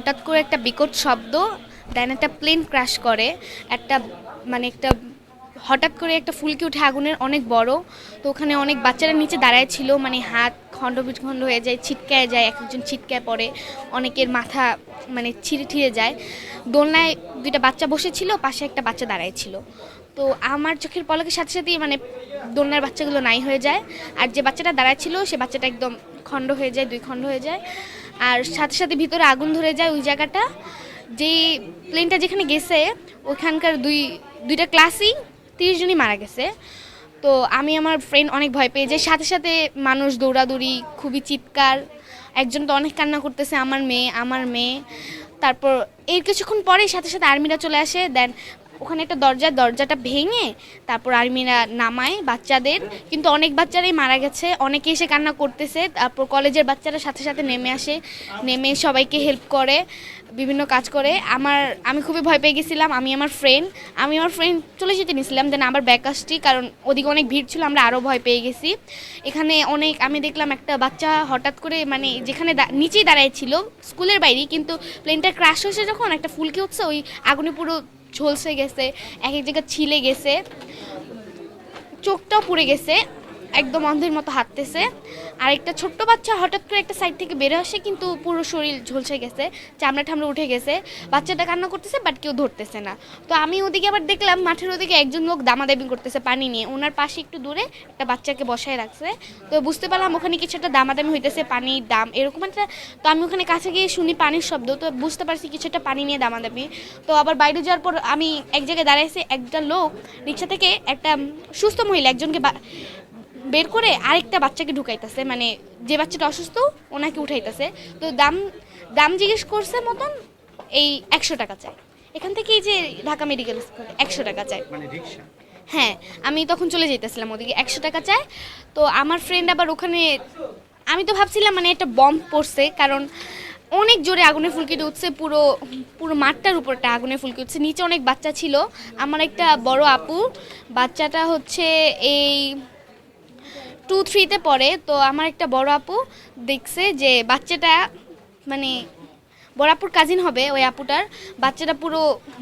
হঠাৎ করে একটা বিকট শব্দ দেন একটা প্লেন ক্র্যাশ করে, একটা মানে একটা, হঠাৎ করে একটা ফুলকি উঠে আগুনের অনেক বড়, তো ওখানে অনেক বাচ্চারা নিচে দাঁড়ায় ছিল মানে হাত খণ্ড বিখণ্ড হয়ে যায়, ছিটকায় যায়, এক একজন ছিটকায় পড়ে, অনেকের মাথা মানে ছিঁড়ে ঠিড়ে যায়। দোলনায় দুইটা বাচ্চা বসেছিল, পাশে একটা বাচ্চা দাঁড়ায় ছিল। তো আমার চোখের পলকের সাথে সাথেই মানে দোলনার বাচ্চাগুলো নাই হয়ে যায়। আর যে বাচ্চাটা দাঁড়ায় ছিল, সে বাচ্চাটা একদম খণ্ড হয়ে যায়, দুই খণ্ড হয়ে যায়। আর সাথে সাথে ভিতরে আগুন ধরে যায় ওই জায়গাটা। যেই প্লেনটা যেখানে গেছে, ওখানকার দুই, দুইটা ক্লাসই তিরিশ জনই মারা গেছে। তো আমি আমার ফ্রেন্ড অনেক ভয় পেয়ে যাই। সাথে সাথে মানুষ দৌড়াদৌড়ি, খুবই চিৎকার। একজন তো অনেক কান্না করতেছে, আমার মেয়ে আমার মেয়ে। তারপর এর কিছুক্ষণ পরেই সাথে সাথে আর্মিরা চলে আসে। দেন ওখানে একটা দরজা, দরজাটা ভেঙে তারপর আর্মিরা নামায় বাচ্চাদের। কিন্তু অনেক বাচ্চারাই মারা গেছে অনেকে এসে কান্না করতেছে। তারপর কলেজের বাচ্চারা সাথে সাথে নেমে আসে, নেমে সবাইকে হেল্প করে, বিভিন্ন কাজ করে। আমার, আমি খুবই ভয় পেয়ে গেছিলাম, আমি আমার ফ্রেন্ড আমি আমার ফ্রেন্ড চলে যেতে নিয়েছিলাম দেন আবার ব্যাক আসছি, কারণ ওদিকে অনেক ভিড় ছিল, আমরা আরও ভয় পেয়ে গেছি। এখানে অনেক, আমি দেখলাম একটা বাচ্চা হঠাৎ করে মানে যেখানে নিচেই দাঁড়ায় ছিল, স্কুলের বাইরেই কিন্তু প্লেনটা ক্রাশ হয়েছে যখন একটা ফুলকি উঠছে ওই আগুনে পুরো ঝলসে গেছে, এক এক জায়গায় ছিলে গেছে, চোখটাও পুড়ে গেছে। একদম অন্ধের মতো হাঁটতেছে। আর একটা ছোট্ট বাচ্চা হঠাৎ করে একটা সাইড থেকে বেরো আসে, কিন্তু পুরো শরীর ঝলসে গেছে, চামড়া ঠামড়া উঠে গেছে। বাচ্চাটা কান্না করতেছে বাট কেউ ধরতেছে না। তো আমি ওদিকে আবার দেখলাম, মাঠের ওদিকে একজন লোক দামাদামি করতেছে পানি নিয়ে। ওনার পাশে একটু দূরে একটা বাচ্চাকে বসায় রাখছে। তো বুঝতে পারলাম, ওখানে কিছু একটা দামাদামি হইতেছে, পানির দাম এরকম একটা তো আমি ওখানে কাছে গিয়ে শুনি পানির শব্দ, তো বুঝতে পারছি কিছু একটা পানি নিয়ে দামাদামি। তো আবার বাইরে যাওয়ার পর আমি এক জায়গায় দাঁড়াইছি, একটা লোক রিক্সা থেকে একটা সুস্থ মহিলা, একজনকে বের করে আরেকটা বাচ্চাকে ঢুকাইতেছে মানে যে বাচ্চাটা অসুস্থ ওনাকে উঠাইতেছে। তো দাম দাম জিজ্ঞেস করছে মতন এই একশো টাকা চাই। এখান থেকে এই যে ঢাকা মেডিকেল স্কুল একশো টাকা চাই। মানে রিক্সা হ্যাঁ আমি তখন চলে যেতেছিলাম ওদিকে একশো টাকা চায় তো আমার ফ্রেন্ড আবার ওখানে আমি তো ভাবছিলাম মানে একটা বম্ব পড়ছে কারণ অনেক জোরে আগুনের ফুলকিটা উঠছে পুরো পুরো মাঠটার উপরটা আগুনে ফুলকি উঠছে। নিচে অনেক বাচ্চা ছিল। আমার একটা বড় আপু বাচ্চাটা হচ্ছে এই টু থ্রিতে পড়ে। তো আমার একটা বড় আপু দেখছে যে বাচ্চাটা মানে বড় আপুর কাজিন হবে ওই আপুটার। বাচ্চাটা পুরো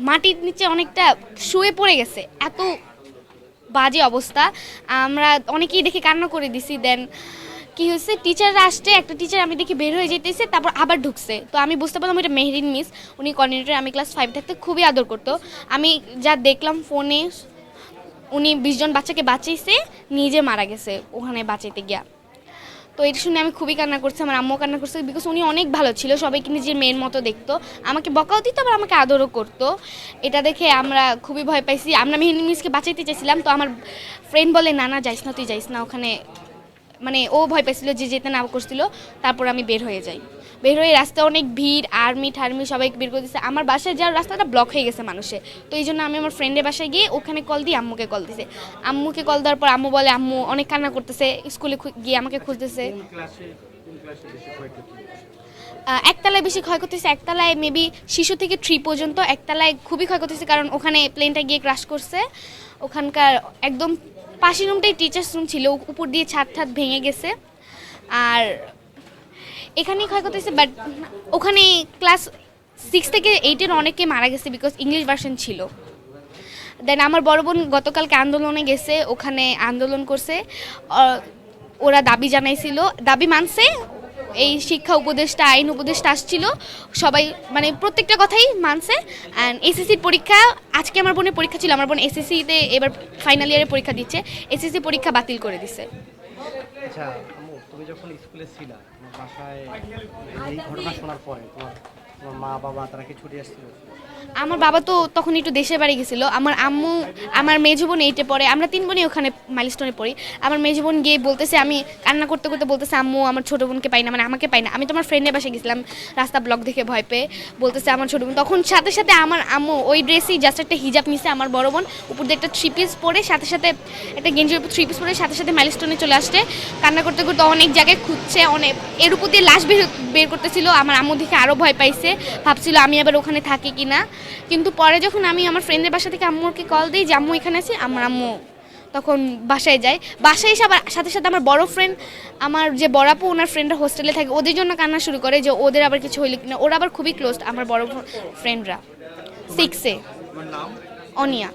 মাটির নিচে অনেকটা শুয়ে পড়ে গেছে। এত বাজে অবস্থা। আমরা অনেকেই দেখে কান্না করে দিছি। দেন কি হয়েছে? টিচাররা আসছে, একটা টিচার আমি দেখি বের হয়ে যেতেছে তারপর আবার ঢুকছে। তো আমি বুঝতে পারলাম এটা মেহরিন মিস উনি কোঅর্ডিনেটর আমি ক্লাস ফাইভ থাকতে খুবই আদর করতো। আমি যা দেখলাম ফোনে উনি বিশজন বাচ্চাকে বাঁচাইছে নিজে মারা গেছে ওখানে বাঁচাইতে গিয়া। তো এটা শুনে আমি খুবই কান্না করছি, আমার আম্মু কান্না করছে বিকজ উনি অনেক ভালো ছিল, সবাইকে নিজের মেয়ের মতো দেখতো, আমাকে বকাও দিত, আবার আমাকে আদরও করতো। এটা দেখে আমরা খুবই ভয় পাইছি। আমরা মেহিনী মিসকে বাঁচাইতে চাইছিলাম, তো আমার ফ্রেন্ড বলে না না যাইস না, তুই যাইস না, ওখানে মানে ও ভয় পাইছিল যে যেতে না করছিল তারপর আমি বের হয়ে যাই। বের হয়ে রাস্তায় অনেক ভিড় আর্মি ঠার্মি সবাই বের করে দিচ্ছে আমার বাসায় যাওয়ার রাস্তাটা ব্লক হয়ে গেছে মানুষে। তো এই জন্য আমি আমার ফ্রেন্ডের বাসায় গিয়ে ওখানে কল দিয়ে আম্মুকে কল দিছে। আম্মুকে কল দেওয়ার পর আম্মু বলে আম্মু অনেক কান্না করতেছে স্কুলে গিয়ে আমাকে খুঁজতেছে। একতলায় বেশি ক্ষয় করতেছে। একতলায় মেবি শিশু থেকে থ্রি পর্যন্ত একতলায় খুবই ক্ষয় করতেছে কারণ ওখানে প্লেনটা গিয়ে ক্রাশ করছে। ওখানকার একদম পাশের রুমটাই টিচার্স রুম ছিল উপর দিয়ে ছাদ ঠাত ভেঙে গেছে। আর এখানেই ক্ষয়ক্ষতি হয়েছে বাট ওখানে ক্লাস সিক্স থেকে এইটের অনেকে মারা গেছে বিকজ ইংলিশ ভার্সন ছিল। দেন আমার বড় বোন গতকালকে আন্দোলনে গেছে, ওখানে আন্দোলন করছে। ওরা দাবি জানাইছিল, দাবি মানছে এই শিক্ষা উপদেষ্টা, আইন উপদেষ্টা আসছিল। সবাই মানে প্রত্যেকটা কথাই মানছে। অ্যান্ড এসএসসির পরীক্ষা, আজকে আমার বোনের পরীক্ষা ছিল, আমার বোন এসএসসিতে এবার ফাইনাল ইয়ারে পরীক্ষা দিচ্ছে। এসএসসি পরীক্ষা বাতিল করে দিছে। আচ্ছা যখন স্কুলে বাসায় এই ঘটনা শোনার পরে তোমার মা, বাবা, তারা কি ছুটি আসছিল? আমার বাবা তো তখন একটু দেশের বাড়ি গেছিল। আমার আম্মু, আমার মেজো বোন এইটে পড়ে। আমরা তিন বোনই ওখানে মাইলস্টোনে পড়ি। আমার মেজো বোন গিয়ে বলতেছে, আমি কান্না করতে করতে বলতেছে, আম্মু, আমার ছোটো বোনকে পাই না মানে আমাকে পাই না। আমি তো আমার ফ্রেন্ডের বাসায় গেছিলাম, রাস্তা ব্লক দেখে ভয় পেয়ে। বলতেছে, আমার ছোটো বোন। তখন সাথে সাথে আমার আম্মু ওই ড্রেসেই জাস্ট একটা হিজাব নিছে আমার বড় বোন। উপর দিয়ে একটা থ্রি পিস পরে সাথে সাথে, একটা গেঞ্জির উপর থ্রি পিস পরে সাথে সাথে মাইলস্টোনে চলে আসছে। কান্না করতে করতে অনেক জায়গায় খুঁজছে, অনেক, এর উপর দিয়ে লাশ বের বের করতেছিল। আমার আম্মু দেখে আরও ভয় পাইছে। ভাবছিল, আমি আবার ওখানে থাকি কি না কিন্তু পরে যখন আমি আমার ফ্রেন্ডের বাসা থেকে আম্মুকে কল দিই যে, আম্মু এখানে আছি? আমার আম্মু তখন বাসায় যাই বাসায় এসে আবার সাথে সাথে আমার বড় ফ্রেন্ড আমার যে বড়াপু, ওনার ফ্রেন্ডরা হোস্টেলে থাকে, ওদের জন্য কান্না শুরু করে যে, ওদের আবার কিছু হইলে কিনা। ওরা আবার খুবই ক্লোজ আমার বড় ফ্রেন্ডরা সিক্সে অনিয়া।